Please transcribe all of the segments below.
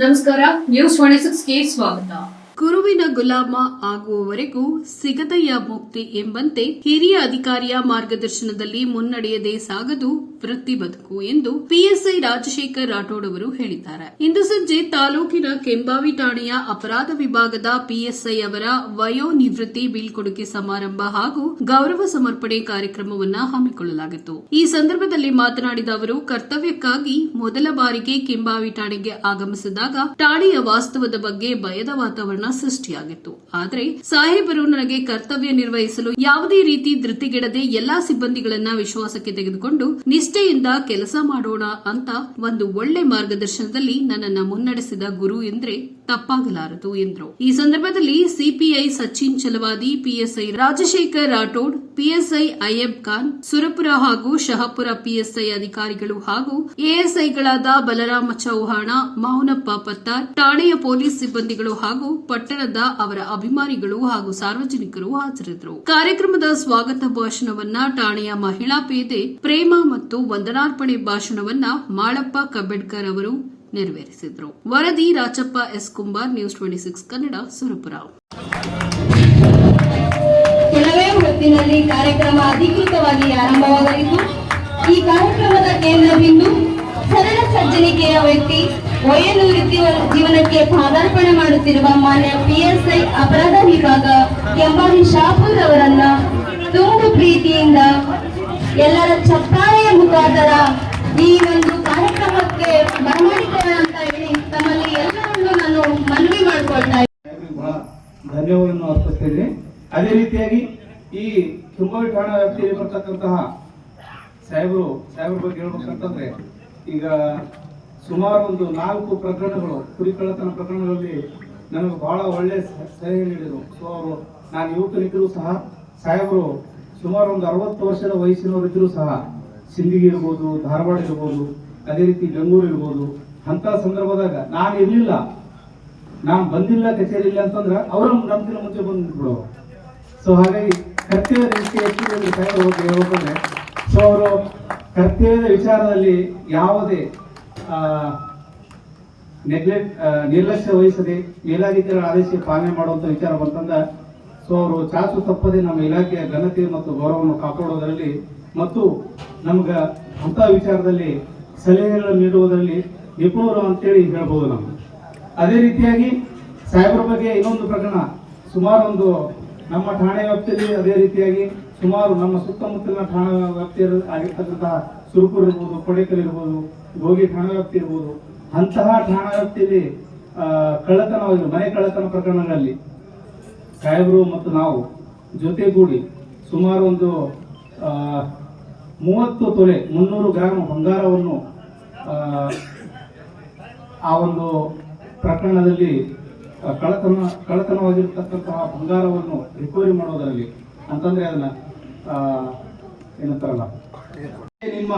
ನಮಸ್ಕಾರ news twenty ಸಿಕ್ಸ್ಗೆ ಸ್ವಾಗತ. ಗುರುವಿನ ಗುಲಾಮ ಆಗುವವರೆಗೂ ಸಿಗದಯ್ಯ ಮುಕ್ತಿ ಎಂಬಂತೆ ಹಿರಿಯ ಅಧಿಕಾರಿಯ ಮಾರ್ಗದರ್ಶನದಲ್ಲಿ ಮುನ್ನಡೆಯದೆ ಸಾಗದು ವೃತ್ತಿ ಬದುಕು ಎಂದು ಪಿಎಸ್ಐ ರಾಜಶೇಖರ್ ರಾಠೋಡ್ ಅವರು ಹೇಳಿದ್ದಾರೆ. ಇಂದು ಸಂಜೆ ತಾಲೂಕಿನ ಕೆಂಬಾವಿ ಠಾಣೆಯ ಅಪರಾಧ ವಿಭಾಗದ ಪಿಎಸ್ಐ ಅವರ ವಯೋ ನಿವೃತ್ತಿ ಬೀಳ್ಕೊಡುಗೆ ಸಮಾರಂಭ ಹಾಗೂ ಗೌರವ ಸಮರ್ಪಣೆ ಕಾರ್ಯಕ್ರಮವನ್ನ ಹಮ್ಮಿಕೊಳ್ಳಲಾಗಿತ್ತು. ಈ ಸಂದರ್ಭದಲ್ಲಿ ಮಾತನಾಡಿದ ಅವರು, ಕರ್ತವ್ಯಕ್ಕಾಗಿ ಮೊದಲ ಬಾರಿಗೆ ಕೆಂಬಾವಿ ಠಾಣೆಗೆ ಆಗಮಿಸಿದಾಗ ಠಾಣೆಯ ವಾಸ್ತವದ ಬಗ್ಗೆ ಭಯದ ವಾತಾವರಣ ಸೃಷ್ಟಿಯಾಗಿತ್ತು. ಆದರೆ ಸಾಹೇಬರು ನನಗೆ ಕರ್ತವ್ಯ ನಿರ್ವಹಿಸಲು ಯಾವುದೇ ರೀತಿ ಧೃತಿಗೆಡದೆ ಎಲ್ಲಾ ಸಿಬ್ಬಂದಿಗಳನ್ನ ವಿಶ್ವಾಸಕ್ಕೆ ತೆಗೆದುಕೊಂಡು ನಿಷ್ಠೆಯಿಂದ ಕೆಲಸ ಮಾಡೋಣ ಅಂತ ಒಂದು ಒಳ್ಳೆ ಮಾರ್ಗದರ್ಶನದಲ್ಲಿ ನನ್ನನ್ನು ಮುನ್ನಡೆಸಿದ ಗುರು ಎಂದ್ರೆ ತಪ್ಪಾಗಲಾರದು ಎಂದರು. ಈ ಸಂದರ್ಭದಲ್ಲಿ CPI Sachin Chalavadi PSI Rajashekhar Rathod, PSI Ayyab Khan, Surapura ಹಾಗೂ ಶಹಪುರ ಪಿಎಸ್ಐ ಅಧಿಕಾರಿಗಳು ಹಾಗೂ ಎಎಸ್ಐಗಳಾದ ಬಲರಾಮ ಚೌಹಾಣ, ಮೌನಪ್ಪ ಪತ್ತಾರ್, ಠಾಣೆಯ ಪೊಲೀಸ್ ಸಿಬ್ಬಂದಿಗಳು ಹಾಗೂ ಪಟ್ಟಣದ ಅವರ ಅಭಿಮಾನಿಗಳು ಹಾಗೂ ಸಾರ್ವಜನಿಕರು ಹಾಜರಿದ್ದರು. ಕಾರ್ಯಕ್ರಮದ ಸ್ವಾಗತ ಭಾಷಣವನ್ನ ಠಾಣೆಯ ಮಹಿಳಾ ಪೇದೆ ಪ್ರೇಮ ಮತ್ತು ವಂದನಾರ್ಪಣೆ ಭಾಷಣವನ್ನ ಮಾಳಪ್ಪ ಕಬ್ಬೆಡ್ಕರ್ ಅವರು ನೆರವೇರಿಸಿದರು. ವರದಿ Rachappa S. Kumbar news twenty six Kannada, Surapura. ಕೆಲವೇ ಹೊತ್ತಿನಲ್ಲಿ ಕಾರ್ಯಕ್ರಮ ಅಧಿಕೃತವಾಗಿ ಆರಂಭವಾಗಲಿದ್ದು, ಈ ಕಾರ್ಯಕ್ರಮದ ಕೇಂದ್ರ ಬಿಂದು ಸರಳ ಸಜ್ಜನಿಕೆಯ ವ್ಯಕ್ತಿ ವಯೋನಿವೃತ್ತಿ ಜೀವನಕ್ಕೆ ಪಾದಾರ್ಪಣೆ ಮಾಡುತ್ತಿರುವ ಮಾನ್ಯ ಪಿಎಸ್ಐ ಅಪರಾಧ ವಿಭಾಗ ಕೆಂಬಾವಿ ಶಾಪೂರ್ ಅವರನ್ನ ತುಂಬು ಪ್ರೀತಿಯಿಂದ ಎಲ್ಲರ ಚಪ್ಪಾಳೆಯ ಮುಖಾಂತರ ಈ ಒಂದು ಸಾಹೇಬ್ರಿಗೆ ಧನ್ಯವಾದವನ್ನು ಅರ್ಪಿಸ್ತೇನೆ. ಅದೇ ರೀತಿಯಾಗಿ ಈ ತುಂಬಾ ಠಾಣಾ ವ್ಯಾಪ್ತಿಯಲ್ಲಿ ಬರ್ತಕ್ಕಂತಹ ಸಾಹೇಬರು, ಸಾಹೇಬರ ಬಗ್ಗೆ ಹೇಳ್ಬೇಕಂತಂದ್ರೆ ಈಗ ಸುಮಾರು ಒಂದು ನಾಲ್ಕು ಪ್ರಕರಣಗಳು, ಕುರಿ ಕಳ್ಳತನ ಪ್ರಕರಣಗಳಲ್ಲಿ ನನಗೆ ಬಹಳ ಒಳ್ಳೆ ಸಲಹೆ ನೀಡಿದರು. ಸೊ ಅವರು ನಾನು ಯುವಕರಿದ್ದರೂ ಸಹ, ಸಾಹೇಬರು ಸುಮಾರು ಒಂದು ಅರವತ್ತು ವರ್ಷದ ವಯಸ್ಸಿನವರಿದ್ದರೂ ಸಹ ಸಿಂದಗಿ ಇರ್ಬೋದು ಧಾರವಾಡ ಇರ್ಬೋದು, ಅದೇ ರೀತಿ ಬೆಂಗಳೂರು ಇರ್ಬೋದು, ಅಂತ ಸಂದರ್ಭದಾಗ ನಾನು ಇರಲಿಲ್ಲ. ನಾನು ಬಂದಿಲ್ಲ ಕಚೇರಿ ಇಲ್ಲ ಅಂತಂದ್ರೆ ಅವರು ನಮ್ಗಿನ ಮುಂಚೆ ಬಂದು ನಿಂತ್ಬಿಡೋರು ಸೊ ಹಾಗಾಗಿ ಕರ್ತವ್ಯದ ವಿಷಯ ಹೇಳ್ಬೇಕಂದ್ರೆ ಸೊ ಅವರು ಕರ್ತವ್ಯದ ವಿಚಾರದಲ್ಲಿ ಯಾವುದೇ ನೆಗ್ಲೆಕ್ಟ್ ನಿರ್ಲಕ್ಷ್ಯ ವಹಿಸದೆ ಮೇಲಾಧಿಕಾರಿಗಳ ಆದೇಶ ಪಾಲನೆ ಮಾಡುವಂತ ವಿಚಾರ ಬಂತಂದ ಸೊ ಅವರು ಚಾಚು ತಪ್ಪದೆ ನಮ್ಮ ಇಲಾಖೆಯ ಘನತೆ ಮತ್ತು ಗೌರವವನ್ನು ಕಾಪಾಡುವುದರಲ್ಲಿ ಮತ್ತು ನಮ್ಗೆ ಅಂತ ವಿಚಾರದಲ್ಲಿ ಸಲಹೆಗಳನ್ನು ನೀಡುವುದರಲ್ಲಿ ನಿಪುಣರು ಅಂತೇಳಿ ಹೇಳ್ಬೋದು ನಾವು. ಅದೇ ರೀತಿಯಾಗಿ ಸಾಹೇಬ್ರ ಬಗ್ಗೆ ಇನ್ನೊಂದು ಪ್ರಕರಣ, ಸುಮಾರು ಒಂದು ನಮ್ಮ ಠಾಣೆ ವ್ಯಾಪ್ತಿಯಲ್ಲಿ ಅದೇ ರೀತಿಯಾಗಿ ಸುಮಾರು ನಮ್ಮ ಸುತ್ತಮುತ್ತಲಿನ ಠಾಣಾ ವ್ಯಾಪ್ತಿಯಲ್ಲಿ ಆಗಿರ್ತಕ್ಕಂತಹ ಸುರುಪುರ್ ಇರ್ಬೋದು, ಕೊಡೇಕಲ್ ಇರ್ಬೋದು, ಗೋಗಿ ಠಾಣೆ ವ್ಯಾಪ್ತಿ ಇರ್ಬೋದು, ಅಂತಹ ಠಾಣಾ ವ್ಯಾಪ್ತಿಯಲ್ಲಿ ಕಳ್ಳತನ ಮನೆ ಕಳ್ಳತನ ಪ್ರಕರಣಗಳಲ್ಲಿ ಸಾಹೇಬರು ಮತ್ತು ನಾವು ಜೊತೆಗೂಡಿ ಸುಮಾರು ಒಂದು ಮೂವತ್ತು ತೊಲೆ, ಮುನ್ನೂರು ಗ್ರಾಂ ಬಂಗಾರವನ್ನು ಆ ಒಂದು ಪ್ರಕರಣದಲ್ಲಿ ಕಳತನ ಕಳ್ಳತನ ಕಳ್ಳತನವಾಗಿರ್ತಕ್ಕಂತಹ ಬಂಗಾರವನ್ನು ರಿಕವರಿ ಮಾಡೋದರಲ್ಲಿ ಅಂತಂದ್ರೆ ಅದನ್ನ ಏನಂತಾರಲ್ಲ, ನಿಮ್ಮ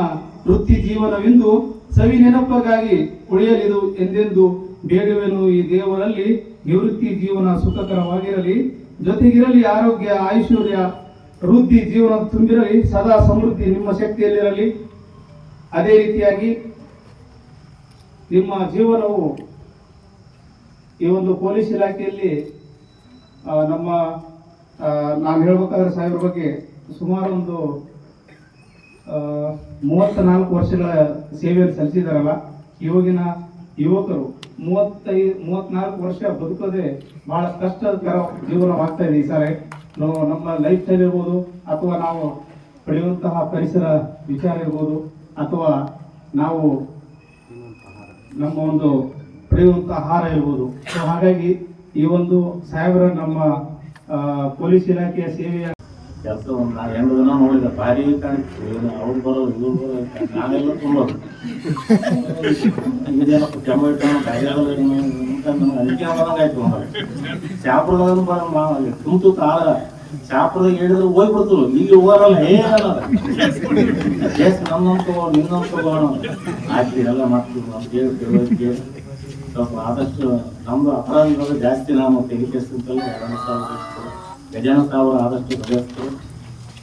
ವೃತ್ತಿ ಜೀವನವೆಂದು ಸವಿ ನೆನಪಗಾಗಿ ಉಳಿಯಲಿದು ಎಂದೆಂದು ಬೇಡುವೆನು ಈ ದೇವರಲ್ಲಿ. ನಿವೃತ್ತಿ ಜೀವನ ಸುಖಕರವಾಗಿರಲಿ, ಜೊತೆಗಿರಲಿ ಆರೋಗ್ಯ, ಐಶ್ವರ್ಯ, ವೃದ್ಧಿ ಜೀವನ ತುಂಬಿರಲಿ, ಸದಾ ಸಮೃದ್ಧಿ ನಿಮ್ಮ ಶಕ್ತಿಯಲ್ಲಿರಲಿ. ಅದೇ ರೀತಿಯಾಗಿ ನಿಮ್ಮ ಜೀವನವು ಈ ಒಂದು ಪೊಲೀಸ್ ಇಲಾಖೆಯಲ್ಲಿ ನಮ್ಮ ನಾನು ಹೇಳ್ಬೇಕಾದ್ರೆ ಸಾಹೇಬ್ರ ಬಗ್ಗೆ ಸುಮಾರು ಒಂದು ಮೂವತ್ತ ನಾಲ್ಕು ವರ್ಷಗಳ ಸೇವೆಯನ್ನು ಸಲ್ಲಿಸಿದಾರಲ್ಲ ಇವಾಗಿನ ಯುವಕರು ಮೂವತ್ತೈ, ಮೂವತ್ನಾಲ್ಕು ವರ್ಷ ಬದುಕೋದೇ ಬಹಳ ಕಷ್ಟಕರ ಜೀವನವಾಗ್ತಾ ಇದೆ ಈ ಸಾರಿ. ನಾವು ನಮ್ಮ ಲೈಫ್ ಸ್ಟೈಲ್ ಇರ್ಬೋದು, ಅಥವಾ ನಾವು ಪಡೆಯುವಂತಹ ಪರಿಸರ ವಿಚಾರ ಇರ್ಬೋದು, ಅಥವಾ ನಾವು ನಮ್ಮ ಒಂದು ಪಡೆಯುವಂತ ಆಹಾರ ಇರ್ಬೋದು. ಸೊ ಹಾಗಾಗಿ ಈ ಒಂದು ಸಾಹೇಬರ ನಮ್ಮ ಪೊಲೀಸ್ ಇಲಾಖೆಯ ಸೇವೆಯ ಕೆಲಸ ಒಂದು ನಾ ಎರಡು ದಿನ ನೋಡಿದೆ. ಭಾರಿ ಕಾಣಿಸ್ತು ಅವ್ರು ಬರೋದು ಇವ್ರು ಬರೋದು ನಾವೆಲ್ಲ ತುಂಬೋದು ಇದೇನಪ್ಪ ಟೊಮೆಟೊ ಅಂತ ನಮ್ಗೆ ಅದಕ್ಕೆ ನಮಗೆ ಶಾಪುರದಾಗ ಬರ ತುಂತು ತಾಳ ಶಾಪುರದಾಗ ಹೇಳಿದ್ರೆ ಹೋಗ್ಬಿಡ್ತರು ಇಲ್ಲಿ ಹೋಗಲ್ಲ ಎಷ್ಟು ನನ್ನೊಂದು ತಗೋ ನಿನ್ನೊಂದು ತಗೋ ಆಯ್ತು ಎಲ್ಲ ಮಾಡ್ತೀವಿ ನಾವು ಕೇಳಿ ಸ್ವಲ್ಪ ಆದಷ್ಟು ನಮ್ದು ಅಪರಾಧಗಳು ಜಾಸ್ತಿ ನಾವು ತೆಗಿತೇಸ್ತಂತಲ್ಲ ಗಜಾನ ಸಾವಿರ ಗಜಾನ ಸಾವಿರ ಆದಷ್ಟು ಬಗೆಹರಿಸ್ತಾರೆ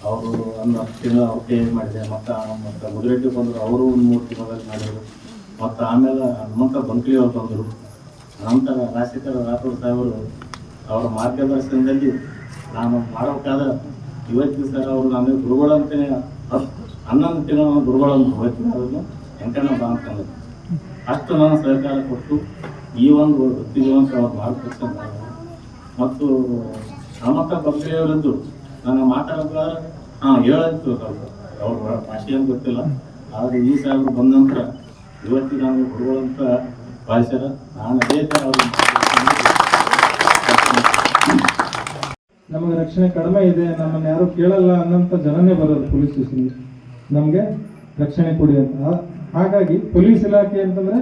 ಅವರು ಒಂದು ಹತ್ತು ತಿಂಗಳು ಅವ್ರು ಮಾಡಿದೆ. ಮತ್ತು ಮತ್ತು ಮುದುರೆಡ್ಡಿ ಬಂದರು. ಅವರು ಒಂದು ಮೂರು ತಿಂಗಳಲ್ಲಿ ಮಾಡಿದರು. ಮತ್ತು ಆಮೇಲೆ ಹನುಮಂತ ಬಂಕ್ಲಿ ಅವ್ರು ಬಂದರು. ನಂತರ ರಾಜಶೇಖರ ರಾಥೋಡ್ ಸಾಹೇಬರು ಅವರ ಮಾರ್ಗದರ್ಶನದಲ್ಲಿ ನಾನು ಮಾಡಬೇಕಾದ ಇವತ್ತಿನ ಸರ್ ಅವರು ನಮಗೆ ಗುರುಗಳಂತಲೇ ಹನ್ನೊಂದು ತಿಂಗಳು ಗುರುಗಳನ್ನು ಹೋಗ್ತಿರೋದು ವೆಂಕಣ್ಣ ಬಾ ಅಂತಂದ್ರು ಅಷ್ಟು ನಾನು ಸಹಕಾರ ಕೊಟ್ಟು ಈ ಒಂದು ವೃತ್ತಿಜೀವನಕ್ಕೆ ಅವರು ಮಾರ್ಗದರ್ಶನ. ಮತ್ತು ಶ್ರಮಕ ಬಗ್ಗೆಯವರದ್ದು ನಾನು ಮಾತಾಡಬೇಕಾದ್ರೆ ಹಾಂ ಹೇಳಿತ್ತು ಸ್ವಲ್ಪ ಅವ್ರ ಭಾಷೆ ಏನು ಗೊತ್ತಿಲ್ಲ. ಆದರೆ ಈ ಸಾಹೇಬರು ಬಂದ ನಂತರ ಇವತ್ತಿಗೆ ನಾನು ಗುರುಗಳಂತ ಭಾಷೆರ, ನಾನು ಅದೇ ಥರ ನಮಗೆ ರಕ್ಷಣೆ ಕಡಿಮೆ ಇದೆ, ನಮ್ಮನ್ನ ಯಾರು ಕೇಳಲ್ಲ ಅನ್ನೋಂಥ ಜನನೇ ಬರೋದು ಪೊಲೀಸ್ ಸ್ಟೇಷನ್ ನಮಗೆ ರಕ್ಷಣೆ ಕೊಡಿ ಅಂತ. ಹಾಗಾಗಿ ಪೊಲೀಸ್ ಇಲಾಖೆ ಅಂತಂದ್ರೆ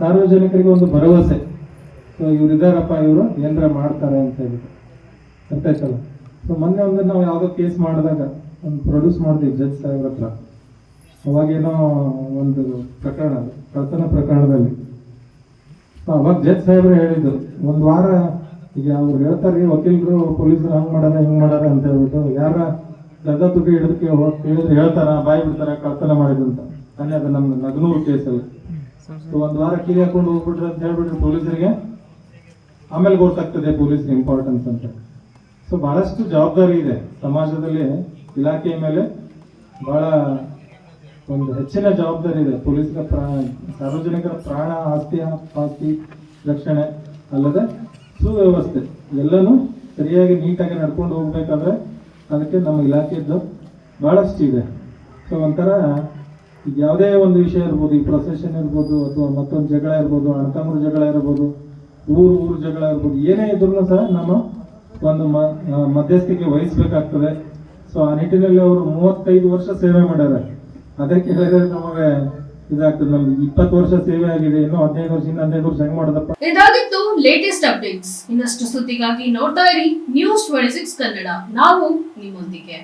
ಸಾರ್ವಜನಿಕರಿಗೆ ಒಂದು ಭರವಸೆ. ಸೊ ಇವ್ರು ಇದಾರಪ್ಪ, ಇವರು ಏನಾರ ಮಾಡ್ತಾರೆ ಅಂತ ಹೇಳಿದ್ರು ಅರ್ಥ ಆಯ್ತಲ್ಲ ಸೊ ಮೊನ್ನೆ ಒಂದು ನಾವು ಯಾವುದೋ ಕೇಸ್ ಮಾಡಿದಾಗ ಒಂದು ಪ್ರೊಡ್ಯೂಸ್ ಮಾಡ್ತೀವಿ ಜಡ್ಜ್ ಸಾಹೇಬ್ರ ಹತ್ರ. ಅವಾಗೇನೋ ಒಂದು ಪ್ರಕರಣ ಕಳ್ತನ ಪ್ರಕರಣದಲ್ಲಿ. ಅವಾಗ ಜಡ್ಜ್ ಸಾಹೇಬ್ರು ಹೇಳಿದ್ರು, ಒಂದು ವಾರ ಈಗ ಅವ್ರು ಹೇಳ್ತಾರೆ ವಕೀಲರು ಪೊಲೀಸರು ಹಂಗೆ ಮಾಡಾರ ಹಿಂಗೆ ಮಾಡಾರ ಅಂತ ಹೇಳ್ಬಿಟ್ಟು, ಯಾರ ಗದ್ದ ತುಟಿ ಹಿಡಿದಕ್ಕೆ ಹೇಳಿದ್ರೆ ಹೇಳ್ತಾರ, ಬಾಯಿ ಬಿಡ್ತಾರ, ಕಳ್ತನ ಮಾಡಿದ್ರು ತಾನೇ ಅದು ನಮ್ಮ ನಗನೂರು ಕೇಸಲ್ಲಿ ಸೊ ಒಂದ್ ವಾರ ಕೀಲಿ ಹಾಕೊಂಡು ಹೋಗ್ಬಿಟ್ರೆ ಅಂತ ಹೇಳ್ಬಿಟ್ರೆ ಪೊಲೀಸರಿಗೆ. ಆಮೇಲೆ ಗೊತ್ತಾಗ್ತದೆ ಪೊಲೀಸ್ಗೆ ಇಂಪಾರ್ಟೆನ್ಸ್ ಅಂತ. ಸೊ ಬಹಳಷ್ಟು ಜವಾಬ್ದಾರಿ ಇದೆ ಸಮಾಜದಲ್ಲಿ, ಇಲಾಖೆಯ ಮೇಲೆ ಬಹಳ ಒಂದು ಹೆಚ್ಚಿನ ಜವಾಬ್ದಾರಿ ಇದೆ. ಪೊಲೀಸರ ಪ್ರಾಣ ಸಾರ್ವಜನಿಕರ ಪ್ರಾಣ ಆಸ್ತಿ ಆಸ್ತಿ ರಕ್ಷಣೆ ಅಲ್ಲದೆ ಸುವ್ಯವಸ್ಥೆ ಎಲ್ಲನೂ ಸರಿಯಾಗಿ ನೀಟಾಗಿ ನಡ್ಕೊಂಡು ಹೋಗ್ಬೇಕಾದ್ರೆ ಅದಕ್ಕೆ ನಮ್ಮ ಇಲಾಖೆದ್ದು ಬಹಳಷ್ಟು ಇದೆ. ಸೊ ಒಂಥರ ಈಗ ಯಾವುದೇ ಒಂದು ವಿಷಯ ಇರ್ಬೋದು, ಈ ಪ್ರೊಸೆಷನ್ ಇರ್ಬೋದು, ಅಥವಾ ಮತ್ತೊಂದು ಜಗಳ ಇರ್ಬೋದು, ಅಣ್ಣತಮ್ಮರ ಜಗಳ ಇರ್ಬೋದು, ಊರು ಊರು ಜಗಳ ಇರ್ಬೋದು, ಏನೇ ಇದ್ರೂ ಸಹ ನಮ್ಮ ಒಂದು ಮಧ್ಯಸ್ಥಿಕೆ ವಹಿಸ್ಬೇಕಾಗ್ತದೆ. ಸೊ ಆ ನಿಟ್ಟಿನಲ್ಲಿ ಅವರು ಮೂವತ್ತೈದು ವರ್ಷ ಸೇವೆ ಮಾಡ್ಯಾರ. ಅದಕ್ಕೆ ಹೇಳಿದ್ರೆ ನಮಗೆ ಇದಾಗ್ತದೆ. ನಮ್ಗೆ ಇಪ್ಪತ್ತು ವರ್ಷ ಸೇವೆ ಆಗಿದೆ. ಇನ್ನು ಹದಿನೈದು ವರ್ಷ, ಇನ್ನು ಹದಿನೈದು ವರ್ಷ ಹೆಂಗ್ ಮಾಡೋದಪ್ಪ? ಇದಾಗಿತ್ತು ಲೇಟೆಸ್ಟ್ ಅಪ್ಡೇಟ್ಸ್ ಇನ್ನಷ್ಟು ಸುದ್ದಿಗಾಗಿ ನೋಡ್ತಾ ಇರಿ ನ್ಯೂಸ್ ಟ್ವೆಂಟಿ ಸಿಕ್ಸ್ ಕನ್ನಡ. ನಾವು ನಿಮ್ಮೊಂದಿಗೆ.